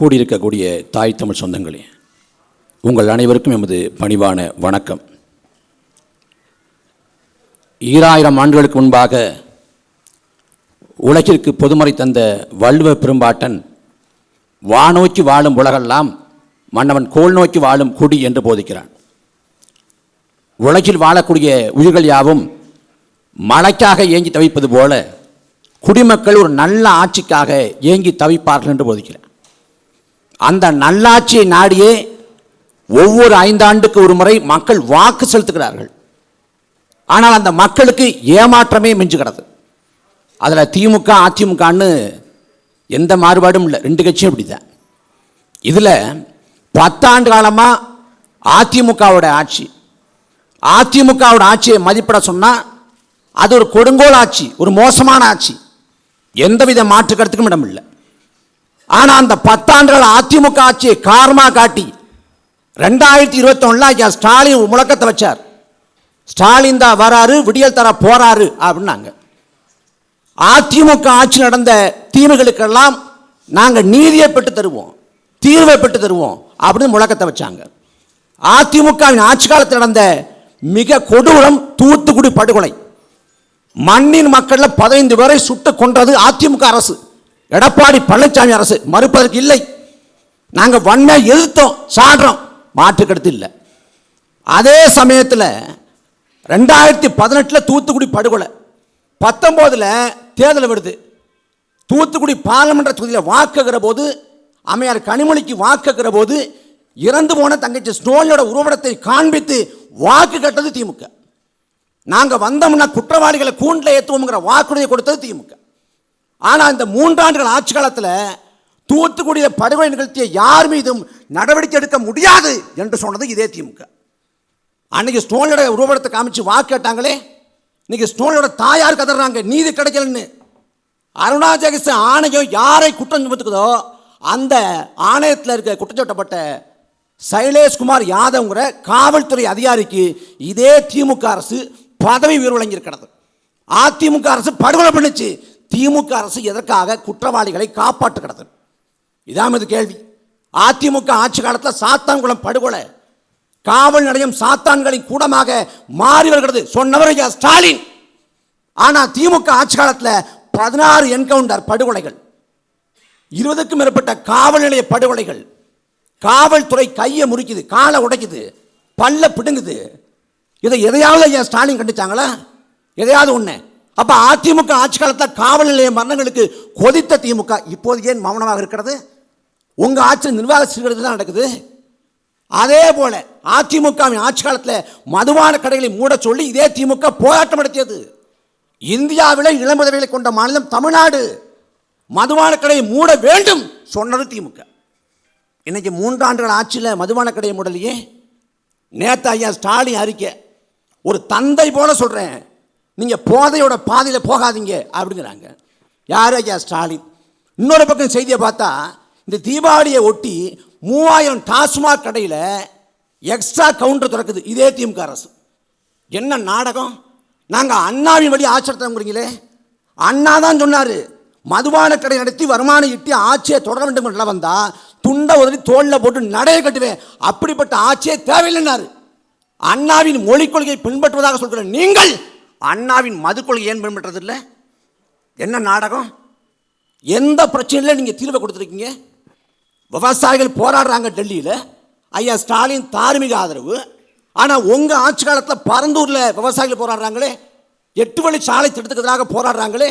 கூடியிருக்கக்கூடிய தாய் தமிழ் சொந்தங்களே உங்கள் அனைவருக்கும் எமது பணிவான வணக்கம். ஈராயிரம் ஆண்டுகளுக்கு முன்பாக உலகிற்கு பொதுமறை தந்த வள்ளுவ பெரும்பாட்டன் வானோக்கி வாழும் உலகெல்லாம் மன்னவன் கோல் நோக்கி வாழும் குடி என்று போதிக்கிறான். உலகில் வாழக்கூடிய உயிர்கள் யாவும் மழைக்காக ஏங்கி தவிப்பது போல குடிமக்கள் ஒரு நல்ல ஆட்சிக்காக ஏங்கி தவிப்பார்கள் என்று போதிக்கிறார். அந்த நல்லாட்சியை நாடியே ஒவ்வொரு ஐந்தாண்டுக்கு ஒரு முறை மக்கள் வாக்கு செலுத்துகிறார்கள். ஆனால் அந்த மக்களுக்கு ஏமாற்றமே மிஞ்சுகிறது. அதில் திமுக அதிமுகன்னு எந்த மாறுபாடும் இல்லை. ரெண்டு கட்சியும் இப்படி தான் இதில் பத்தாண்டு காலமாக அதிமுகவோட ஆட்சி. அதிமுகவோட ஆட்சியை மதிப்பிட சொன்னால் அது ஒரு கொடுங்கோல் ஆட்சி ஒரு மோசமான ஆட்சி. எந்தவித மாற்று கருத்துக்கும் இடம் இல்லை ஆனால் அந்த பத்தாண்டுகள் அதிமுக ஆட்சியை காரணமாக காட்டி ரெண்டாயிரத்தி இருபத்தொன்னில் ஐயா ஸ்டாலின் முழக்கத்தை வச்சார். ஸ்டாலின் தான் வராரு விடியல் தர போறாரு அப்படின்னாங்க. அதிமுக ஆட்சி நடந்த தீமைகளுக்கெல்லாம் நாங்கள் நீதியை பெற்று தருவோம் தீர்வை பெற்று தருவோம் அப்படின்னு முழக்கத்தை வச்சாங்க. அதிமுகவின் ஆட்சி காலத்தில் நடந்த மிக கொடூரம் தூத்துக்குடி படுகொலை. மண்ணின் மக்களில் பதினைந்து பேரை சுட்டு கொன்றது அதிமுக அரசு. எடப்பாடி பழனிசாமி அரசு மறுப்பதற்கு இல்லை. நாங்கள் வன்மையாக எதிர்த்தோம் சாடுறோம். மாற்றுக்கடுத்து இல்லை. அதே சமயத்தில் ரெண்டாயிரத்தி பதினெட்டில் தூத்துக்குடி படுகொலை. பத்தொம்போதில் தேர்தல் வருது. தூத்துக்குடி பாராளுமன்ற தொகுதியில் வாக்குகிற போது அம்மையார் கனிமொழிக்கு வாக்குகிற போது இறந்து போன தங்கச்சி ஸ்னோலியோட உருவடத்தை காண்பித்து வாக்கு கட்டது திமுக. நாங்கள் வந்தோம்னா குற்றவாளிகளை கூண்டில் ஏற்றுவோங்கிற வாக்குறுதியை கொடுத்தது திமுக. ஆனால் இந்த மூன்றாண்டுகள் ஆட்சி காலத்தில் தூத்துக்குடியில் படுகொலை நிகழ்த்திய யார் மீதும் நடவடிக்கை எடுக்க முடியாது என்று சொன்னது இதே திமுக. அன்னைக்கு ஸ்டோனோட உருவப்படத்தை காமிச்சு வாக்கு கேட்டாங்களே. இன்னைக்கு ஸ்டோனோட தாயார் கதறாங்க நீதி கிடைக்கலன்னு. அருணா ஆணையம் யாரை குற்றம் சுமத்துக்குதோ அந்த ஆணையத்தில் இருக்க குற்றச்சாட்டப்பட்ட சைலேஷ்குமார் யாதவ்ங்கிற காவல்துறை அதிகாரிக்கு இதே திமுக அரசு பதவி உயர்வு வழங்கியிருக்கிறது. அதிமுக அரசு படுகொலை பண்ணுச்சு. திமுக அரசு எதற்காக குற்றவாளிகளை காப்பாற்றுகிறது? இதான் இது கேள்வி. அதிமுக ஆட்சி காலத்தில் சாத்தான்குளம் படுகொலை. காவல் நிலையம் சாத்தான்களின் கூடமாக மாறி வருகிறது சொன்னவர் ஐயா ஸ்டாலின். ஆனால் திமுக ஆட்சி காலத்தில் பதினாறு என்கவுண்டர் படுகொலைகள். இருபதுக்கும் மேற்பட்ட காவல் நிலைய படுகொலைகள். காவல்துறை கையை முறிக்குது காலை உடைக்குது பல்ல பிடுங்குது. இதை எதையாவது ஐயா ஸ்டாலின் கண்டிச்சாங்களா? எதையாவது ஒன்று அப்போ அதிமுக ஆட்சி காலத்தில் காவல் நிலைய மரணங்களுக்கு கொதித்த திமுக இப்போது ஏன் மௌனமாக இருக்கிறது? உங்கள் ஆட்சி நிர்வாக சீர்கேடு தான் நடக்குது. அதே போல அதிமுகவின் ஆட்சி காலத்தில் மதுபான கடைகளை மூட சொல்லி இதே திமுக போராட்டம் நடத்தியது. இந்தியாவில் இளம்பதவிகளை கொண்ட மாநிலம் தமிழ்நாடு. மதுபான கடையை மூட வேண்டும் சொன்னது திமுக. இன்னைக்கு மூன்றாண்டுகள் ஆட்சியில் மதுவான கடையை மூடலையே? நேத்து ஐயா ஸ்டாலின் அறிக்கை. ஒரு தந்தை போல சொல்கிறேன் நீங்கள் போதையோட பாதையில் போகாதீங்க அப்படிங்கிறாங்க. யார் ஐயா ஸ்டாலின்? இன்னொரு பக்கம் செய்தியை பார்த்தா இந்த தீபாவளியை ஒட்டி மூவாயிரம் டாஸ்மாக் கடையில் எக்ஸ்ட்ரா கவுண்டர் திறக்குது. இதே திமுக அரசு. என்ன நாடகம்? நாங்கள் அண்ணாவின் வழி ஆச்சரியங்கிறீங்களே அண்ணா தான் சொன்னார் மதுபான கடை நடத்தி வருமானம் ஈட்டி ஆட்சியை தொடர வேண்டும் என்று வந்தால் துண்டை உதவி தோளில் போட்டு நடைய கட்டுவேன். அப்படிப்பட்ட ஆட்சியே தேவையில்லைன்னாரு. அண்ணாவின் மொழிக் கொள்கையை பின்பற்றுவதாக சொல்கிற நீங்கள் அண்ணாவின் மது கொள்கை ஏன் பின்பற்றதில்லை என்ன நாடகம்? எந்த பிரச்சனையில் நீங்கள் தீர்வை கொடுத்துருக்கீங்க? விவசாயிகள் போராடுறாங்க டெல்லியில். ஐயா ஸ்டாலின் தார்மீக ஆதரவு. ஆனால் உங்கள் ஆட்சி காலத்தில் பரந்தூரில் விவசாயிகள் போராடுறாங்களே? எட்டு வழி சாலை திட்டத்துக்கு எதிராக போராடுறாங்களே?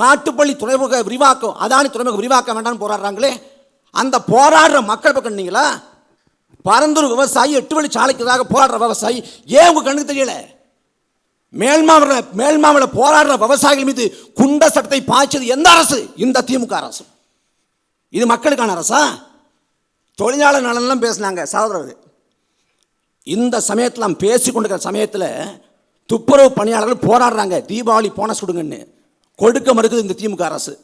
காட்டுப்பள்ளி துறைமுக விரிவாக்கம் அதானி துறைமுக விரிவாக்கம் வேண்டாம்னு போராடுறாங்களே? அந்த போராடுற மக்கள் பக்கம் நீங்களா? பரந்தூர் விவசாயி எட்டு வழி சாலைக்கு எதிராக போராடுற விவசாயி ஏன் உங்கள் கண்ணுக்கு தெரியல? மேல்மாவில் மேல்மாவில் போராடுற விவசாயிகள் மீது குண்ட சட்டத்தை பாய்ச்சது எந்த அரசு? இந்த திமுக அரசு. இது மக்களுக்கான அரசா? தொழிலாளர் நலன்லாம் பேசினாங்க சகோதரர் இந்த சமயத்தில் நாம் பேசி கொண்டிருக்கிற சமயத்தில் துப்புரவு பணியாளர்கள் போராடுறாங்க. தீபாவளி போனஸ் கொடுங்கன்னு. கொடுக்க மறுக்குது இந்த திமுக அரசு.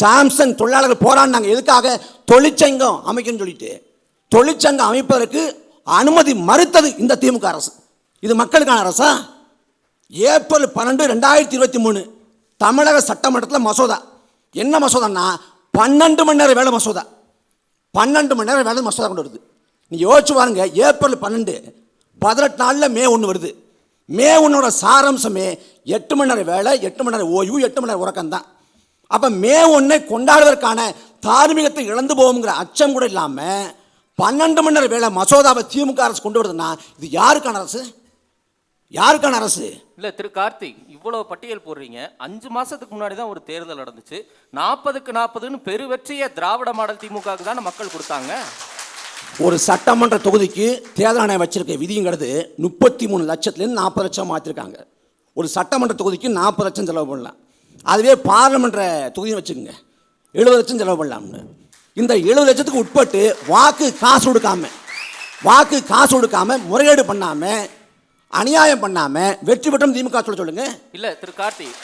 சாம்சங் தொழிலாளர்கள் போராடினாங்க. எதுக்காக? தொழிற்சங்கம் அமைக்கணும்னு சொல்லிட்டு. தொழிற்சங்கம் அமைப்பதற்கு அனுமதி மறுத்தது இந்த திமுக அரசு. இது மக்களுக்கான அரசா? ஏப்ரல் பன்னெண்டு ரெண்டாயிரத்தி இருபத்தி மூணு தமிழக சட்டமன்றத்தில் மசோதா. என்ன மசோதான்னா பன்னெண்டு மணி நேரம் வேலை மசோதா. பன்னெண்டு மணி நேரம் வேலை மசோதா கொண்டு வருது. நீ யோசிச்சு பாருங்க ஏப்ரல் பன்னெண்டு பதினெட்டு நாளில் மே ஒன்று வருது. மே ஒன்னோட சாராம்சமே எட்டு மணி நேரம் வேலை எட்டு மணி நேரம் ஓய்வு எட்டு மணி நேரம் உறக்கம் தான். அப்போ மே ஒன்றை கொண்டாடுவதற்கான தார்மீகத்தை இழந்து போகுங்கிற அச்சம் கூட இல்லாமல் பன்னெண்டு மணி நேரம் வேலை மசோதாவை திமுக அரசு கொண்டு வருதுன்னா இது யாருக்கான அரசு? யாருக்கான அரசு? இல்ல திரு கார்த்திக் இவ்வளவு பட்டியல் போடுறீங்க. அஞ்சு மாசத்துக்கு முன்னாடி தான் ஒரு தேர்தல் நடந்துச்சு. நாற்பதுக்கு நாற்பதுன்னு பெரு வெற்றியை திராவிட மாடல் திமுகவுக்கு தானே மக்கள் கொடுத்தாங்க? ஒரு சட்டமன்ற தொகுதிக்கு தேர்தல் ஆணையம் வச்சிருக்க விதிங்கிறது முப்பத்தி மூணு லட்சத்துலேருந்து நாற்பது லட்சம் மாற்றிருக்காங்க ஒரு சட்டமன்ற தொகுதிக்கு நாற்பது லட்சம் செலவு பண்ணலாம். அதுவே பார்லமென்ற தொகுதின்னு வச்சுக்கோங்க. எழுபது லட்சம் செலவு பண்ணலாம்னு. இந்த எழுபது லட்சத்துக்கு உட்பட்டு வாக்கு காசு கொடுக்காம வாக்கு காசு கொடுக்காம முறையீடு பண்ணாம அநியாயம் பண்ணாம வெற்றி பெற்றம் திமுக சொல்ல சொல்லுங்க. இல்ல திரு கார்த்திக்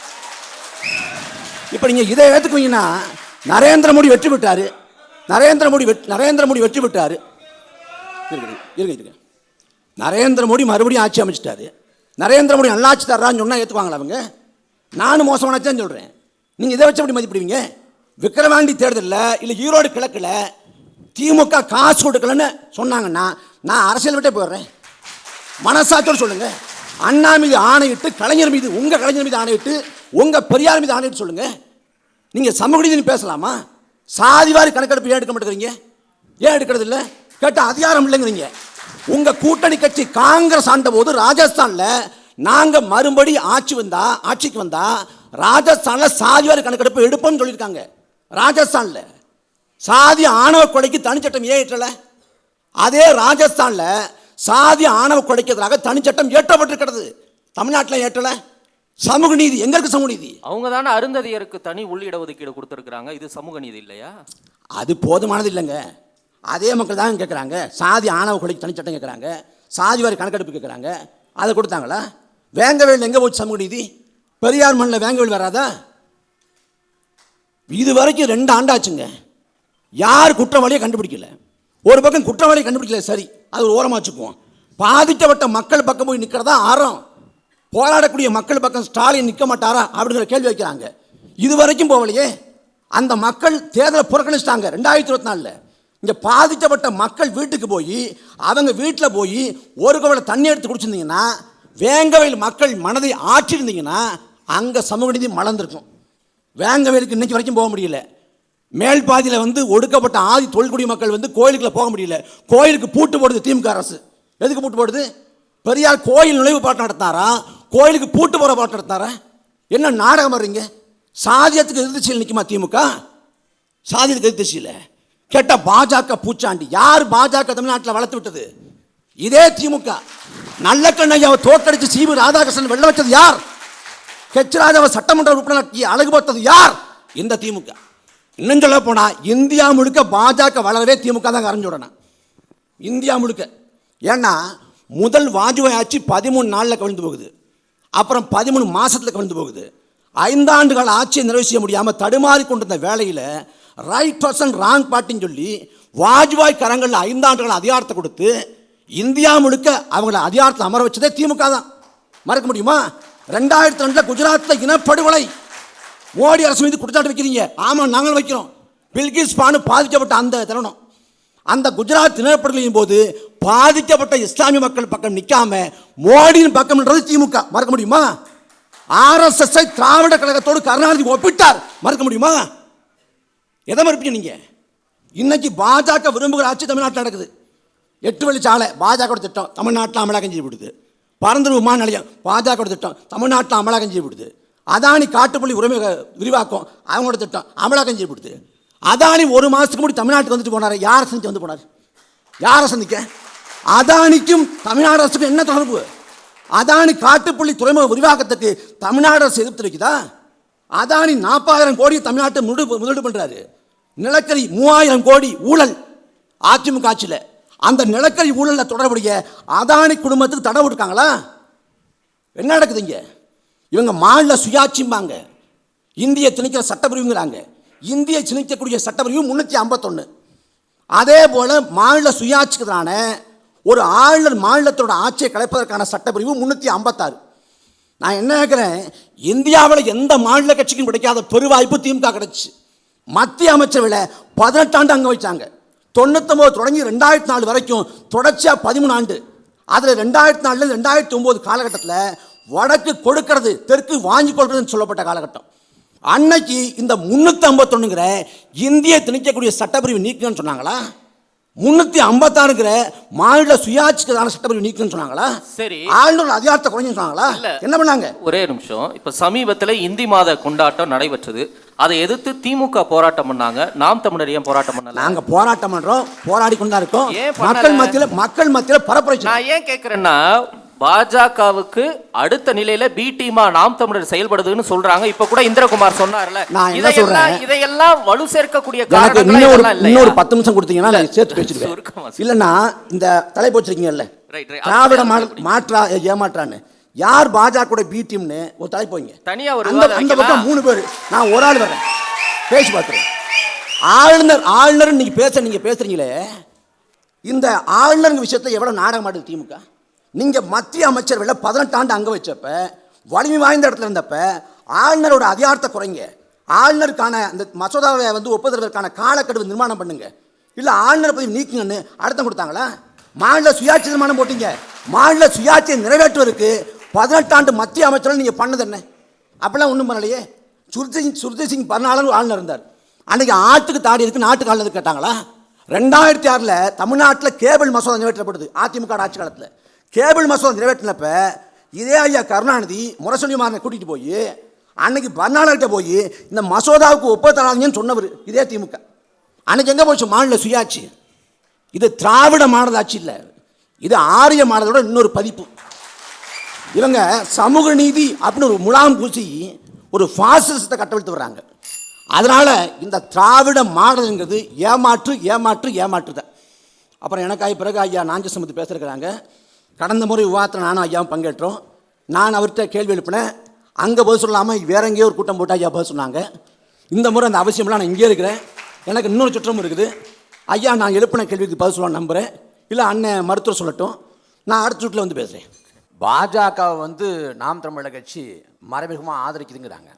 இப்போ நீங்கள் இதை ஏற்றுக்குவீங்கன்னா நரேந்திர மோடி வெற்றி பெற்றாரு. நரேந்திர மோடி வெற்றி நரேந்திர மோடி வெற்றி பெற்றாரு. இருங்க இருங்க நரேந்திர மோடி மறுபடியும் ஆட்சி அமைச்சிட்டாரு. நரேந்திர மோடி நல்லாட்சி தர்றான்னு சொன்னால் ஏற்றுக்குவாங்களா அவங்க? நானும் மோசமானதான் சொல்கிறேன் நீங்கள் இதை வச்சு எப்படி மதிப்பிடுவீங்க? விக்கிரவாண்டி தேர்தலில் இல்லை ஈரோடு கிழக்கில் திமுக காசு கொடுக்கலன்னு சொன்னாங்கன்னா நான் அரசியல் விட்டே போயிடுறேன். மனசாட்சியோடு சொல்லுங்க. அண்ணா மீது ஆணையிட்டு கலைஞர் மீது உங்கள் கலைஞர் மீது ஆணையிட்டு உங்கள் பெரியார் மீது ஆணையிட்டு சொல்லுங்க. நீங்கள் சமூக நீதி பேசலாமா சாதிவாரி கணக்கெடுப்பு ஏன் எடுக்க மாட்டேங்கிறீங்க? ஏன் எடுக்கிறது இல்லை? கேட்ட அதிகாரம் இல்லைங்கிறீங்க. உங்கள் கூட்டணி கட்சி காங்கிரஸ் ஆண்ட போது ராஜஸ்தானில் நாங்கள் மறுபடி ஆட்சி வந்தா ஆட்சிக்கு வந்தா ராஜஸ்தானில் சாதிவாரி கணக்கெடுப்பு எடுப்போம்னு சொல்லியிருக்காங்க. ராஜஸ்தானில். சாதி ஆணவ கொலைக்கு தனிச்சட்டம் ஏன் ஏற்றல? அதே ராஜஸ்தானில் சாதி ஆணவ கொலைக்கு எதிராக தனிச்சட்டம் இயற்றப்பட்டிருக்கிறது தமிழ்நாட்டில் ஏற்றல. சமூக நீதி எங்க இருக்கு சமூக நீதி? அவங்க தானே அருந்ததியருக்கு தனி உள்ளிட ஒதுக்கீடு கொடுத்துருக்காங்க இது சமூக நீதி இல்லையா? அது போதுமானது இல்லைங்க. அதே மக்கள் தான் கேட்குறாங்க சாதி ஆணவ கொலைக்கு தனிச்சட்டம் கேட்குறாங்க சாதி வாரி கணக்கெடுப்பு கேட்குறாங்க அதை கொடுத்தாங்களா? வேங்கவேல் எங்கே போச்சு சமூக நீதி? பெரியார் மண்ணில் வேங்கவேல் வராதா? இது வரைக்கும் ரெண்டு ஆண்டாச்சுங்க. யார் குற்றவாளியை கண்டுபிடிக்கல. ஒரு பக்கம் குற்றவாளி கண்டுபிடிக்கல சரி அது ஒரு ஓரமாக வச்சுக்குவோம். பாதிக்கப்பட்ட மக்கள் பக்கம் போய் நிற்கிறதா அறம். போராடக்கூடிய மக்கள் பக்கம் ஸ்டாலின் நிற்க மாட்டாரா அப்படிங்கிற கேள்வி வைக்கிறாங்க. இது வரைக்கும் போகலையே. அந்த மக்கள் தேர்தலை புறக்கணிச்சிட்டாங்க ரெண்டாயிரத்தி இருபத்தி நாலில். இங்கே பாதிக்கப்பட்ட மக்கள் வீட்டுக்கு போய் அவங்க வீட்டில் போய் ஒரு கவலை தண்ணி எடுத்து குடிச்சிருந்தீங்கன்னா வேங்கவையில் மக்கள் மனதை ஆற்றிருந்தீங்கன்னா அங்கே சமூக நீதி மலர்ந்துருக்கும். வேங்கவேலுக்கு இன்னைக்கு வரைக்கும் போக முடியல. மேல் பாதியில் வந்து ஒடுக்கப்பட்ட ஆதி தொழில்குடி மக்கள் வந்து கோயிலுக்குள்ள போக முடியல. கோயிலுக்கு பூட்டு போடுது திமுக அரசு. எதுக்கு பூட்டு போடுது? பெரியார் கோயில் நுழைவு பாட்டு நடத்தாரா கோயிலுக்கு பூட்டு போகிற பாட்டு நடத்தாரா என்ன நாடகம் வர்றீங்க? சாதியத்துக்கு எதிர்த்து நிற்குமா திமுக? சாதியத்துக்கு எதிர்த்து கெட்ட பாஜக பூச்சாண்டி. யார் பாஜக தமிழ்நாட்டில் வளர்த்து விட்டது? இதே திமுக. நல்ல கண்ணையாவை தோற்கடிச்சு சிவி ராதாகிருஷ்ணன் வெள்ள வச்சது யார்? கெச்ராஜாவை சட்டமன்ற உறுப்பினர் அழகு பார்த்தது யார்? இந்த திமுக. இன்னும் சொல்ல போனால் இந்தியா முழுக்க பாஜக வளரவே திமுக தான் கரைஞ்சு விடணும். இந்தியா முழுக்க. ஏன்னா முதல் வாஜ்பாய் ஆட்சி பதிமூணு நாளில் கவிழ்ந்து போகுது. அப்புறம் பதிமூணு மாதத்தில் கவிழ்ந்து போகுது. ஐந்தாண்டு கால ஆட்சியை நிறைவு செய்ய முடியாமல் தடுமாறி கொண்டிருந்த வேலையில் ரைட் பர்சன் ராங் பார்ட்டின்னு சொல்லி வாஜ்பாய் கரங்களில் ஐந்தாண்டுகள் அதிகாரத்தை கொடுத்து இந்தியா முழுக்க அவங்கள அதிகாரத்தில் அமர வச்சதே திமுக தான். மறக்க முடியுமா? ரெண்டாயிரத்தி ரெண்டில் குஜராத்தில் இனப்படுகொலை. மோடி அரசு மீது குற்றச்சாட்டு வைக்கிறீங்க. ஆமாம் நாங்களும் வைக்கிறோம். பில்கிஸ் பானு பாதிக்கப்பட்ட அந்த தருணம். அந்த குஜராத் இனப்படுகொலையின் போது பாதிக்கப்பட்ட இஸ்லாமிய மக்கள் பக்கம் நிற்காம மோடியின் பக்கம்ன்றது திமுக. மறக்க முடியுமா? ஆர்எஸ்எஸ்ஐ திராவிட கழகத்தோடு கருணாநிதி ஒப்பிட்டார். மறக்க முடியுமா? எதை மறுப்பீங்க நீங்கள் இன்னைக்கு பாஜக விரும்புகிற ஆட்சி தமிழ்நாட்டில் நடக்குது. எட்டு வழி சாலை பாஜக திட்டம் தமிழ்நாட்டில் அமலாக்கம் செய்யப்படுது. பரந்தூர் விமான நிலையம் பாஜக திட்டம் தமிழ்நாட்டில் அமலாக்கம் செய்யப்படுது. அதானி காட்டுப்புள்ளி உரிமை விரிவாக்கம் அவங்களோட திட்டம் அமலாக்கம் செய்யப்படுது அதானி ஒரு மாதத்துக்கு முடி தமிழ்நாட்டுக்கு வந்துட்டு போனார். யாரை சந்திச்சு வந்து போனார்? யாரை சந்திக்க அதானிக்கும் தமிழ்நாடு அரசுக்கும் என்ன தொடர்பு? அதானி காட்டுப்புள்ளி துறைமுக விரிவாக்கத்துக்கு தமிழ்நாடு அரசு எதிர்த்து வைக்குதா அதானி நாற்பதாயிரம் கோடி தமிழ்நாட்டை முதலீடு முதலீடு பண்ணுறாரு நிலக்கரி மூவாயிரம் கோடி ஊழல் அதிமுக ஆட்சியில். அந்த நிலக்கரி ஊழலில் தொடர்புடைய அதானி குடும்பத்துக்கு தடை விட்டுருக்காங்களா? என்ன நடக்குது இங்கே? இவங்க மாநில சுயாட்சிம்பாங்க. இந்திய திணிக்கிற சட்டப்பிரிவுங்கிறாங்க. இந்திய திணிக்கக்கூடிய சட்டப்பிரிவு முன்னூற்றி ஐம்பத்தொன்று அதே போல் மாநில சுயாட்சிக்குதான ஒரு ஆளுநர் மாநிலத்தோட ஆட்சியை கலைப்பதற்கான சட்டப்பிரிவு முன்னூற்றி ஐம்பத்தாறு. நான் என்ன கேட்குறேன் இந்தியாவில் எந்த மாநில கட்சிக்கும் கிடைக்காத பெருவாய்ப்பு திமுக கிடைச்சி. மத்திய அமைச்சரவையில் பதினெட்டாண்டு அங்கே வச்சாங்க. தொண்ணூத்தொம்பது தொடங்கி ரெண்டாயிரத்தி நாலு வரைக்கும் தொடர்ச்சியாக பதிமூணு ஆண்டு. அதில் ரெண்டாயிரத்தி நாலுலேருந்து ரெண்டாயிரத்தி ஒம்பது காலகட்டத்தில் வடக்கு கொடுக்கறது தெற்கு வாங்கி கொள்றதுன்னு சொல்லப்பட்ட காலகட்டம். அன்னைக்கு இந்த முன்னூற்றி ஐம்பத்தொன்னுங்கிற இந்திய திணிக்கக்கூடிய சட்டப்பிரிவு நீக்குன்னு சொன்னாங்களா? முன்னூற்றி ஐம்பத்தாறுங்கிற மாநில சுயாட்சிக்கான சட்டப்பிரிவு நீக்குன்னு சொன்னாங்களா? சரி. ஆளுநர் அதிகாரத்தை குறைஞ்சுன்னு சொன்னாங்களா. என்ன பண்ணாங்க? ஒரே நிமிஷம். இப்ப சமீபத்துல இந்தி மாத கொண்டாட்டம் நடைபெற்றது. அதை எதிர்த்து திமுக போராட்டம் பண்ணாங்க. நாம் தமிழர் ஏன் போராட்டம் பண்ணல? நாங்க போராட்டம் பண்றோம். போராடி கொண்டு இருக்கோம்? மக்கள் மத்தியில மக்கள் மத்தியில பரப்புரைச்சு நான் ஏன் கேக்குறேன்னா பாஜகவுக்கு அடுத்த நிலையில பி டீமா நாம் தமிழர் செயல்படுதுன்னு சொல்றாங்க. இப்ப கூட இந்திரகுமார் சொன்னார்ல. என்ன இதையெல்லாம்? இதையெல்லாம் வலு சேர்க்கக்கூடிய காரணங்களா இன்னொரு பத்து நிமிஷம் கொடுத்தீங்கன்னா நான் சேர்த்து பேசிடுவேன். இல்லைன்னா இந்த தலைப்பு வச்சிருக்கீங்கல்ல. திராவிட மாற்றா ஏமாற்றான்னு. யார் பாஜக பி டீம்னு ஒரு தலைப்பு வைங்க. தனியா ஒரு அந்த. பக்கம் மூணு பேர். நான் ஒரு ஆள் வரேன் பேசி பார்க்குறேன் ஆளுநர் ஆளுநர் நீங்க பேச நீங்க பேசுறீங்களே இந்த ஆளுநர் விஷயத்துல எவ்வளவு நாடகம் ஆடுது திமுக? நீங்கள் மத்திய அமைச்சர்களை பதினெட்டு ஆண்டு அங்க வச்சப்ப வலிமை வாய்ந்த இடத்துல இருந்தப்ப ஆளுநரோட அதிகாரத்தை குறைங்க. ஆளுநருக்கான அந்த மசோதாவை வந்து ஒப்புதலுக்கான காலக்கெடுவு நிர்மாணம் பண்ணுங்க. இல்லை ஆளுநர் பதவி நீக்குங்கன்னு அழுத்தம் கொடுத்தாங்களா? மாநில சுயாட்சி நிர்மாணம் போட்டீங்க. மாநில சுயாட்சியை நிறைவேற்றுவதற்கு பதினெட்டாண்டு மத்திய அமைச்சர்கள் நீங்கள் பண்ணது என்ன? அப்படிலாம் ஒன்றும் பண்ணலையே. சுர்ஜி சிங் சுர்ஜி சிங் பதினாலு ஆளுநர் இருந்தார். அன்றைக்கி ஆட்டுக்கு தாடி இருக்கு நாட்டுக்கு ஆளுநர் கேட்டாங்களா? ரெண்டாயிரத்தி ஆறில் தமிழ்நாட்டில் கேபிள் மசோதா நிறைவேற்றப்படுது அதிமுக ஆட்சி காலத்தில். கேபிள் மசோதா நிறைவேற்றினப்ப இதே ஐயா கருணாநிதி முரசொலிமாரனை கூட்டிகிட்டு போய் அன்னைக்கு பர்னாலர்கிட்ட போய் இந்த மசோதாவுக்கு ஒப்புத்தராதீங்கன்னு சொன்னவர் இதே திமுக. அன்னைக்கு எங்கே போச்சு? மாநில சுயாட்சி. இது திராவிட மாடல் ஆட்சி இல்லை. இது ஆரிய மாடலோட இன்னொரு பதிப்பு. இவங்க சமூக நீதி அப்படின்னு ஒரு முலாம் பூசி ஒரு ஃபாசிசத்தை கட்டவிழ்த்து வர்றாங்க. அதனால் இந்த திராவிட மாடலுங்கிறது ஏமாற்று ஏமாற்று ஏமாற்று தான் அப்புறம் எனக்காக பிறகு ஐயா நாஞ்சி சமத்து பேசுகிறாங்க கடந்த முறை விவாதத்தில் நானும் ஐயாவும் பங்கேற்றோம். நான் அவர்கிட்ட கேள்வி எழுப்பினேன். அங்கே பதில் சொல்லாமல் வேற எங்கேயோ ஒரு கூட்டம் போட்டு ஐயா பதில் சொன்னாங்க. இந்த முறை அந்த அவசியம்லாம் நான் இங்கே இருக்கிறேன். எனக்கு இன்னொரு சுற்றம் இருக்குது. ஐயா நான் எழுப்பின கேள்விக்கு பதில் சொல்ல நம்புகிறேன் இல்லை அண்ணன் மருத்துவர் சொல்லட்டும். நான் அடுத்த சுற்றில் வந்து பேசுகிறேன் பாஜகவை வந்து நாம் தமிழக கட்சி மறைமுகமாக ஆதரிக்குதுங்கிறாங்க.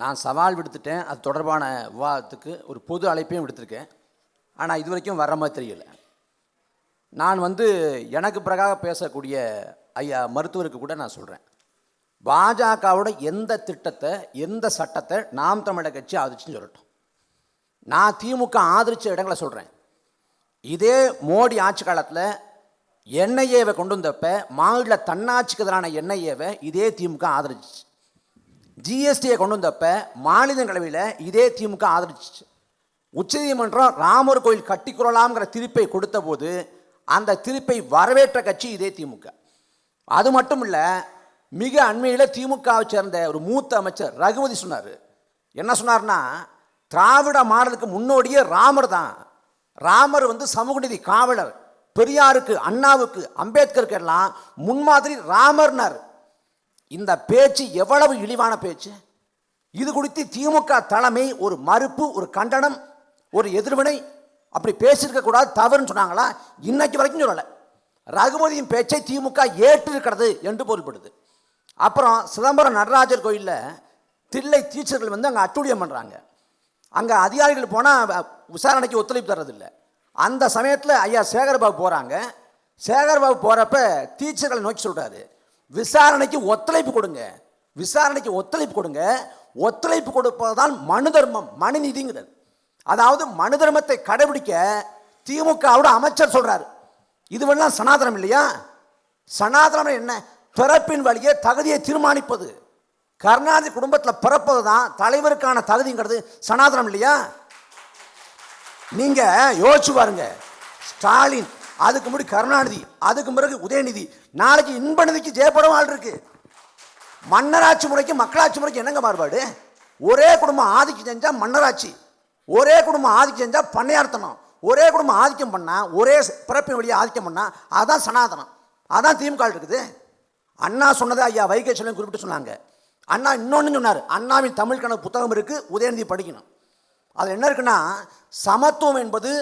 நான் சவால் விடுத்துட்டேன். அது தொடர்பான விவாதத்துக்கு ஒரு பொது அழைப்பையும் விடுத்திருக்கேன். ஆனால் இது வரைக்கும் வர்ற மாதிரி தெரியல. நான் வந்து எனக்கு பிறகாக பேசக்கூடிய ஐயா மருத்துவருக்கு கூட நான் சொல்கிறேன் பாஜகவோட எந்த திட்டத்தை எந்த சட்டத்தை நாம் தமிழர் கட்சி ஆதரிச்சுன்னு சொல்லட்டும். நான் திமுக ஆதரித்த இடங்களை சொல்கிறேன் இதே மோடி ஆட்சி காலத்தில் என்ஐஏவை கொண்டு வந்தப்ப மாநில தன்னாட்சிக்கு எதிரான என்ஐஏவை இதே திமுக ஆதரிச்சிச்சு ஜிஎஸ்டியை கொண்டு வந்தப்ப மாநிலங்களவையில் இதே திமுக ஆதரிச்சிச்சு உச்சநீதிமன்றம் ராமர் கோயில் கட்டிக்கொள்ளலாம்ங்கிற தீர்ப்பை கொடுத்த போது அந்த தீர்ப்பை வரவேற்ற கட்சி இதே திமுக. அது மட்டும் இல்லை மிக அண்மையில் திமுகவை சேர்ந்த ஒரு மூத்த அமைச்சர் ரகுபதி சொன்னார். என்ன சொன்னார்னா திராவிட மாடலுக்கு முன்னோடியே ராமர் தான். ராமர் வந்து சமூகநீதி காவலர். பெரியாருக்கு அண்ணாவுக்கு அம்பேத்கருக்கு எல்லாம் முன்மாதிரி ராமர்னார். இந்த பேச்சு எவ்வளவு இழிவான பேச்சு? இது குறித்து திமுக தலைமை ஒரு மறுப்பு ஒரு கண்டனம் ஒரு எதிர்வினை அப்படி பேசியிருக்க கூடாது தவறுன்னு சொன்னாங்களா? இன்னைக்கு வரைக்கும் சொல்லலை. ரகுபதியின் பேச்சை திமுக ஏற்றிருக்கிறது என்று பொருள்படுது. அப்புறம் சிதம்பரம் நடராஜர் கோயிலில் தில்லை டீச்சர்கள் வந்து அங்கே அட்டூழியம் பண்ணுறாங்க அங்கே அதிகாரிகள் போனால் விசாரணைக்கு ஒத்துழைப்பு தர்றதில்லை. அந்த சமயத்தில் ஐயா சேகர்பாபு போகிறாங்க சேகர்பாபு போகிறப்ப தீட்சர்களை நோக்கி சொல்கிறாரு விசாரணைக்கு ஒத்துழைப்பு கொடுங்க. விசாரணைக்கு ஒத்துழைப்பு கொடுங்க. ஒத்துழைப்பு கொடுப்பதுதான் மனு தர்மம் மனுநீதிங்கிறது அதாவது மனு தர்மத்தை கடைபிடிக்க திமுகவோட அமைச்சர் சொல்கிறார் இதுவெல்லாம் சனாதனம் இல்லையா? சனாதனம் என்ன? பிறப்பின் வழியே தகுதியை தீர்மானிப்பது. கருணாநிதி குடும்பத்தில் பிறப்பது தான் தலைவருக்கான தகுதிங்கிறது. சனாதனம் இல்லையா? நீங்க யோசிச்சு பாருங்க. ஸ்டாலின் அதுக்கு முன்னாடி கருணாநிதி அதுக்கு பிறகு உதயநிதி நாளைக்கு இன்பநிதிக்கு ஜெயப்படம் ஆள் இருக்கு. மன்னராட்சி முறைக்கு மக்களாட்சி முறைக்கு என்னங்க மாறுபாடு? ஒரே குடும்பம் ஆதிக்கம் செஞ்சா மன்னராட்சி. ஒரே குடும்பம் ஆதிக்கம் செஞ்சால் பண்ணையார்த்தனம் ஒரே குடும்பம் ஆதிக்கம் பண்ணால் ஒரே பிறப்பின் வழியாக ஆதிக்கம் பண்ணால் அதான் சனாதனம். அதான் திமுக இருக்குது. அண்ணா சொன்னதை ஐயா வைகை செல்வன் குறிப்பிட்டு சொன்னாங்க. அண்ணா இன்னொன்று சொன்னார். அண்ணாவின் தமிழ் கணக்கு புத்தகம் இருக்கு உதயநிதி படிக்கணும். அதில் என்ன இருக்குன்னா சமத்துவம் என்பது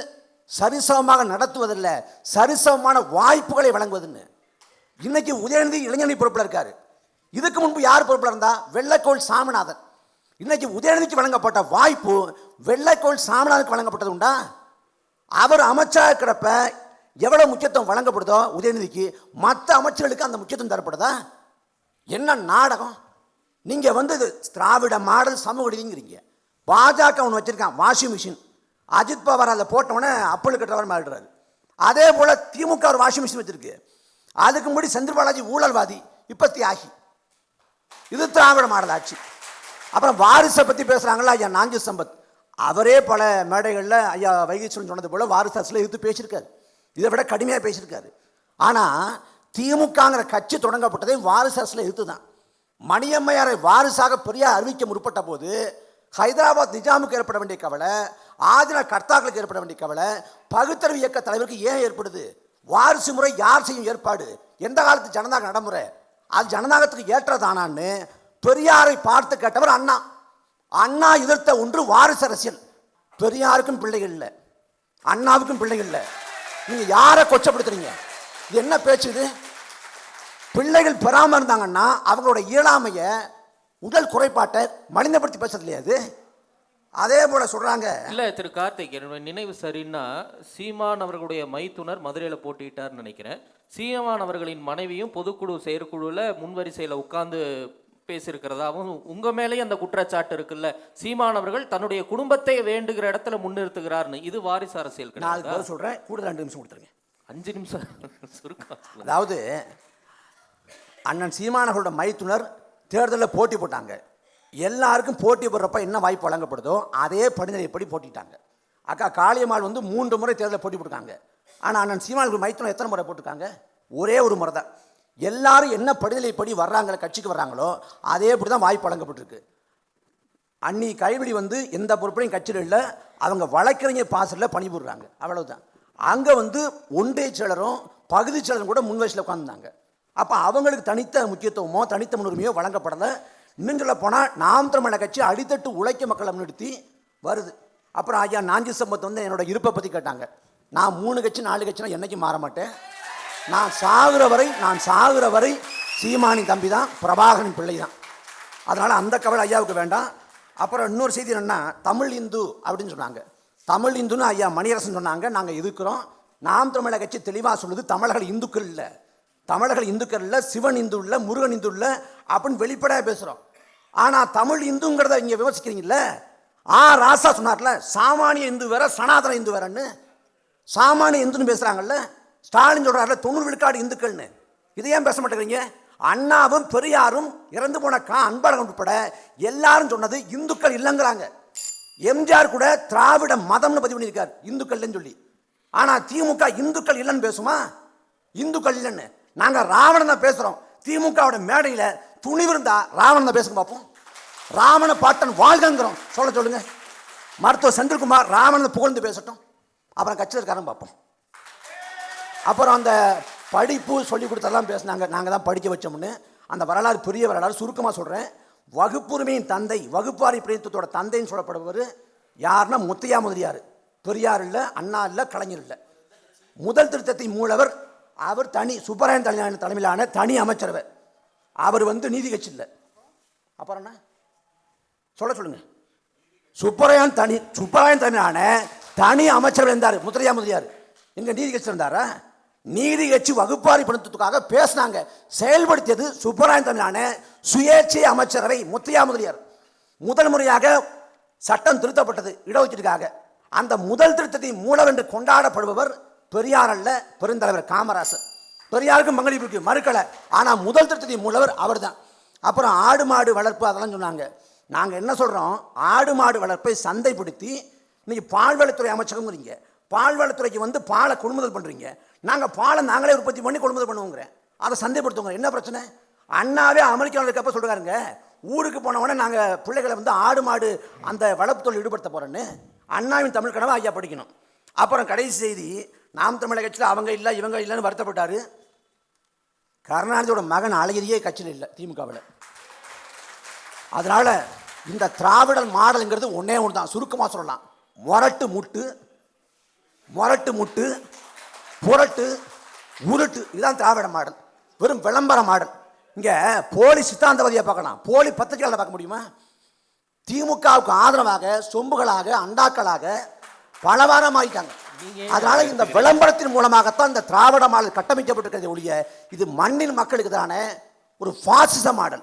சரிசமமாக நடத்துவதில்லை சரிசமமான வாய்ப்புகளை வழங்குவதுன்னு. இன்றைக்கி உதயநிதி இளைஞரணி பொறுப்பில் இருக்கார். இதுக்கு முன்பு யார் பொறுப்பில் இருந்தால் வெள்ளக்கோள் சாமிநாதன். இன்னைக்கு உதயநிதிக்கு வழங்கப்பட்ட வாய்ப்பு வெள்ளைக்கோள் சாமிநாதனுக்கு வழங்கப்பட்டது உண்டா? அவர் அமைச்சராக இருக்கிறப்ப எவ்வளவு முக்கியத்துவம் வழங்கப்படுதோ உதயநிதிக்கு மற்ற அமைச்சர்களுக்கு அந்த முக்கியத்துவம் தரப்படுதா? என்ன நாடகம்? நீங்க வந்து திராவிட மாடல் சமூக நீதிங்கிறீங்க. பாஜக ஒன்று வச்சிருக்கான் வாஷிங் மிஷின். அஜித் பவார் அதில் போட்டவொடனே அப்பல் கட்டுறவர் மாறிடுறாரு. அதே போல் திமுக ஒரு வாஷிங் மிஷின் வச்சிருக்கு. அதுக்கு முன்னாடி செந்தில் பாலாஜி ஊழல்வாதி இப்போ தியாகி இது திராவிட மாடல் ஆட்சி. அப்புறம் வாரிசை பற்றி பேசுகிறாங்களா ஐயா நாஞ்சு சம்பத். அவரே பல மேடைகளில் ஐயா வைகீஸ்வரன் சொன்னது போல் வாரிசு அரசில் எதிர்த்து பேசியிருக்காரு. இதை விட கடுமையாக பேசியிருக்காரு. ஆனால் திமுகங்கிற கட்சி தொடங்கப்பட்டதே வாரிசு அரசில் எதிர்த்து தான் மணியம்மையாரை வாரிசாக பெரியார் அறிவிக்க முற்பட்ட போது ஹைதராபாத் நிஜாமுக்கு ஏற்பட வேண்டிய கவலை ஆதின கர்த்தாக்களுக்கு ஏற்பட வேண்டிய கவலை பகுத்தறிவு இயக்க தலைவருக்கு ஏன் ஏற்படுது? வாரிசு முறை யார் செய்யும் ஏற்பாடு? எந்த காலத்து ஜனநாயக நடைமுறை? அது ஜனநாயகத்துக்கு ஏற்றதானான்னு பெரியாரை பார்த்து கேட்டவர் அண்ணா. அண்ணா எதிர்த்த ஒன்று வாரிசு அரசியல் பெரியாருக்கும் பிள்ளைகள் இல்லை. அண்ணாவுக்கும் பிள்ளைகள் இல்லை. நீங்கள் யாரை கொச்சப்படுத்துறீங்க? இது என்ன பேச்சு இது? பிள்ளைகள் பெறாமல் இருந்தாங்கன்னா அவங்களோட இயலாமையை உடல் குறைபாட்டை மனிதப்படுத்தி பேசுறது இல்லையா அது அதே போல சொல்றாங்க. இல்ல திரு கார்த்திக் என்னுடைய நினைவு சரின்னா சீமான் அவர்களுடைய மைத்துனர் மதுரையில போட்டிட்டார்னு நினைக்கிறேன். சீமான் அவர்களின் மனைவியும் பொதுக்குழு செயற்குழுல முன்வரிசையில உட்கார்ந்து பேசியிருக்கிறதாவும் உங்க மேலேயும் அந்த குற்றச்சாட்டு இருக்குல்ல? சீமான் அவர்கள் தன்னுடைய குடும்பத்தை வேண்டுகிற இடத்துல முன்னிறுத்துகிறார்னு இது வாரிசு அரசியல் நான் சொல்றேன் கூடுதல் ரெண்டு நிமிஷம் கொடுத்துருங்க. அஞ்சு நிமிஷம் சுருக்கம். அதாவது அண்ணன் சீமானவர்களோட மைத்துனர் தேர்தலில் போட்டி போட்டாங்க. எல்லாருக்கும் போட்டி போடுறப்ப என்ன வாய்ப்பு வழங்கப்படுதோ அதே படிநிலைப்படி போட்டிட்டாங்க. அக்கா காளியம்மாள் வந்து மூன்று முறை தேர்தலில் போட்டி போட்டிருக்காங்க. ஆனால் அண்ணன் சீமானவர்கள் மைத்துனர் எத்தனை முறை போட்டிருக்காங்க? ஒரே ஒரு முறை தான். எல்லாரும் என்ன படிநிலைப்படி வர்றாங்களோ கட்சிக்கு வர்றாங்களோ அதே இப்படி தான் வாய்ப்பு வழங்கப்பட்டிருக்கு. அன்னி கைவிடி வந்து எந்த பொறுப்பையும் கட்சியில் இல்லை அவங்க வழக்கறிஞர் பாசலில் பணிபுரிறாங்க. அவ்வளவுதான். அங்கே வந்து ஒன்றிய செயலரும் பகுதி செயலரும் கூட முன்வயசில் உட்காந்துருந்தாங்க அப்போ அவங்களுக்கு தனித்த முக்கியத்துவமோ தனித்த முன்னுரிமையோ வழங்கப்படலை. இன்னும் சொல்ல போனால் நாம் தமிழக கட்சி அடித்தட்டு உழைக்க மக்களை முன்னிறுத்தி வருது. அப்புறம் ஐயா நாஞ்சி சம்பத் வந்து என்னோட இருப்பை பற்றி கேட்டாங்க. நான் மூணு கட்சி நாலு கட்சினா என்னைக்கும் மாற மாட்டேன். நான் சாகுற வரை நான் சாகுற வரை சீமானி தம்பி தான் பிரபாகரன் பிள்ளை தான் அதனால் அந்த கவலை ஐயாவுக்கு வேண்டாம். அப்புறம் இன்னொரு செய்தி என்னென்னா தமிழ் இந்து அப்படின்னு சொன்னாங்க. தமிழ் இந்துன்னு ஐயா மணியரசன் சொன்னாங்க நாங்கள் இருக்கிறோம் நாம் தமிழக கட்சி தெளிவாக சொல்லுது தமிழர்கள் இந்துக்கள் இல்லை. தமிழர்கள் இந்துக்கள் இல்லை சிவன் இந்து இல்லை முருகன் இந்து இல்லை அப்படின்னு வெளிப்படையாக பேசுகிறோம் ஆனால் தமிழ் இந்துங்கிறத இங்கே விமர்சிக்கிறீங்கல்ல? ஆ ராசா சொன்னார்ல சாமானிய இந்து வேற சனாதன இந்து வேறன்னு. சாமானிய இந்துன்னு பேசுகிறாங்கல்ல ஸ்டாலின் சொல்கிறாருல தொண்ணூறு விழுக்காடு இந்துக்கள்னு. இதை ஏன் பேச மாட்டேங்கிறீங்க? அண்ணாவும் பெரியாரும் இறந்து போன கா அன்பழகன் உட்பட எல்லாரும் சொன்னது இந்துக்கள் இல்லைங்கிறாங்க. எம்ஜிஆர் கூட திராவிட மதம்னு பதிவு பண்ணியிருக்கார் இந்துக்கள்னு சொல்லி. ஆனால் திமுக இந்துக்கள் இல்லைன்னு பேசுமா? இந்துக்கள் இல்லைன்னு. நாங்கள் ராவணன் தான் பேசுகிறோம் திமுகவோட மேடையில் துணிவு இருந்தால் ராவணன் தான் பேசுங்க பார்ப்போம் ராவண பாட்டன் வாழ்கங்கிறோம். சொல்ல சொல்லுங்கள் மருத்துவர் செந்தில்குமார் ராவணனை புகழ்ந்து பேசட்டும். அப்புறம் கட்சியில் இருக்காரன் பார்ப்போம் அப்புறம் அந்த படிப்பு சொல்லி கொடுத்தெல்லாம் பேசினாங்க. நாங்கள் தான் படிக்க வச்சோம்னு. அந்த வரலாறு பெரிய வரலாறு சுருக்கமாக சொல்கிறேன் வகுப்புரிமையின் தந்தை வகுப்பாரி பிரதித்துவத்தோட தந்தைன்னு சொல்லப்படுபவர் யாருன்னா முத்தையா முதலியார் பெரியார் இல்லை அண்ணா இல்லை கலைஞர் இல்லை. முதல் திருத்தத்தின் மூலவர் அவர் தனி சுப்பராயன் தலைமையான தலைமையிலான தனி அமைச்சரவை அவர் வந்து நீதி கட்சி இல்லை. அப்புறம் என்ன? சொல்ல சொல்லுங்க. சுப்பராயன் தனி சுப்பராயன் தலைமையிலான தனி அமைச்சரவை இருந்தார் முத்தையா முதலியார் எங்கள் நீதி கட்சி இருந்தாரா? நீதி கட்சி வகுப்பாரி பணத்துக்காக பேசினாங்க. செயல்படுத்தியது சுப்பராயன் தமிழான சுயேட்சை அமைச்சரவை முத்தையா முதலியார். முதல் முறையாக சட்டம் திருத்தப்பட்டது இடஒதுக்கீடுக்காக அந்த முதல் திருத்தத்தின் மூலவென்று கொண்டாடப்படுபவர் பெரியார் அல்ல பெருந்தலைவர் காமராசர். பெரியாருக்கும் பங்களிப்புக்கு மறுக்கலை. ஆனால் முதல் திருத்தத்தை மூலவர் அவர்தான். அப்புறம் ஆடு மாடு வளர்ப்பு அதெல்லாம் சொன்னாங்க. நாங்கள் என்ன சொல்கிறோம் ஆடு மாடு வளர்ப்பை சந்தைப்படுத்தி இன்றைக்கி பால்வளத்துறை அமைச்சகங்கிறீங்க பால்வளத்துறைக்கு வந்து பாலை கொள்முதல் பண்ணுறீங்க நாங்கள் பாலை நாங்களே உற்பத்தி பண்ணி கொள்முதல் பண்ணுவோங்கிறேன். அதை சந்தைப்படுத்துவோங்க என்ன பிரச்சனை? அண்ணாவே அமெரிக்காவில் இருக்கப்போ சொல்கிறாருங்க ஊருக்கு போன உடனே நாங்கள் பிள்ளைகளை வந்து ஆடு மாடு அந்த வளர்ப்பு தொழில் ஈடுபடுத்த போகிறோன்னு அண்ணாவின் தமிழ் கனவை ஐயா படிக்கணும். அப்புறம் கடைசி செய்தி நாம் தமிழக கட்சியில் அவங்க இல்லை இவங்க இல்லைன்னு வருத்தப்பட்டார். கருணாநிதியோட மகன் அழகிரியே கட்சியில் இல்லை திமுகவில். அதனால் இந்த திராவிடர் மாடலுங்கிறது ஒன்றே ஒன்று தான் சுருக்கமாக சொல்லலாம். முரட்டு முட்டு முரட்டு முட்டு புரட்டு உருட்டு இதுதான் திராவிட மாடல். வெறும் விளம்பர மாடல். இங்கே போலி சித்தாந்தவாதியை பார்க்கலாம். போலி பத்திரிகையாளர் பார்க்க முடியுமா? திமுகவுக்கு ஆதரவாக சொம்புகளாக அண்டாக்களாக பலவாரம் ஆகிட்டாங்க நீங்க அதனால இந்த விளம்பரத்தின் மூலமாகத்தான் இந்த திராவிட மாடல் கட்டமைக்கப்பட்டிருக்கிறது ஒழிய இது மண்ணின் மக்களுக்கு தானே ஒரு பாசிச மாடல்.